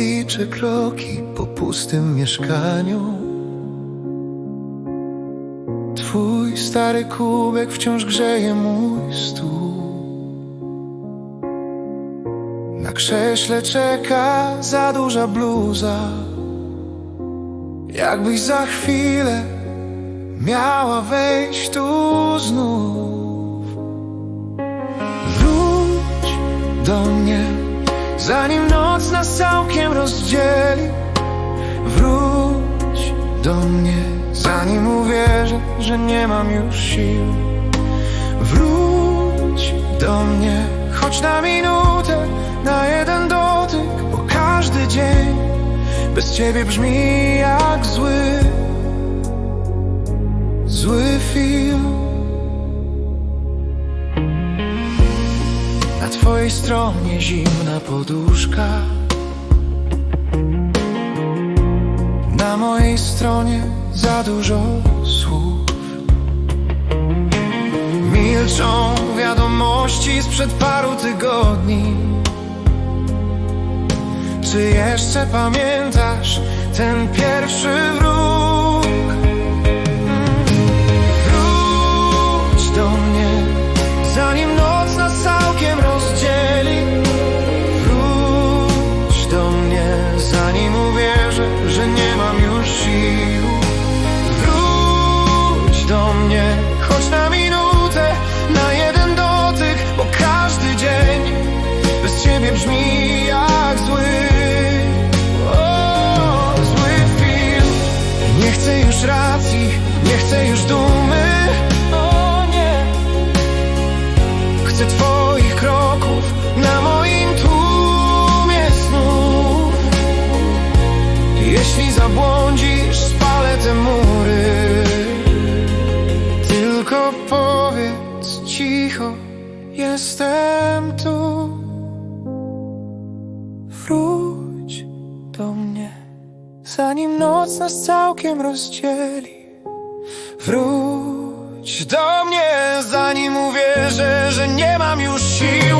liczę kroki po pustym mieszkaniu. Twój stary kubek wciąż grzeje mój stół. Na krześle czeka za duża bluza. Jakbyś za chwilę miała wejść tu znów. Wróć do mnie, zanim noc nas całkiem rozdzieli. Wróć do mnie, zanim uwierzę, że nie mam już sił. Wróć do mnie, choć na minutę, na jeden dotyk, bo każdy dzień bez ciebie brzmi jak twojej stronie zimna poduszka. Na mojej stronie za dużo słów. Milczą wiadomości sprzed paru tygodni. Czy jeszcze pamiętasz ten pierwszy wróg? Cicho, jestem tu. Wróć do mnie, zanim noc nas całkiem rozdzieli. Wróć do mnie, zanim uwierzę, że nie mam już sił.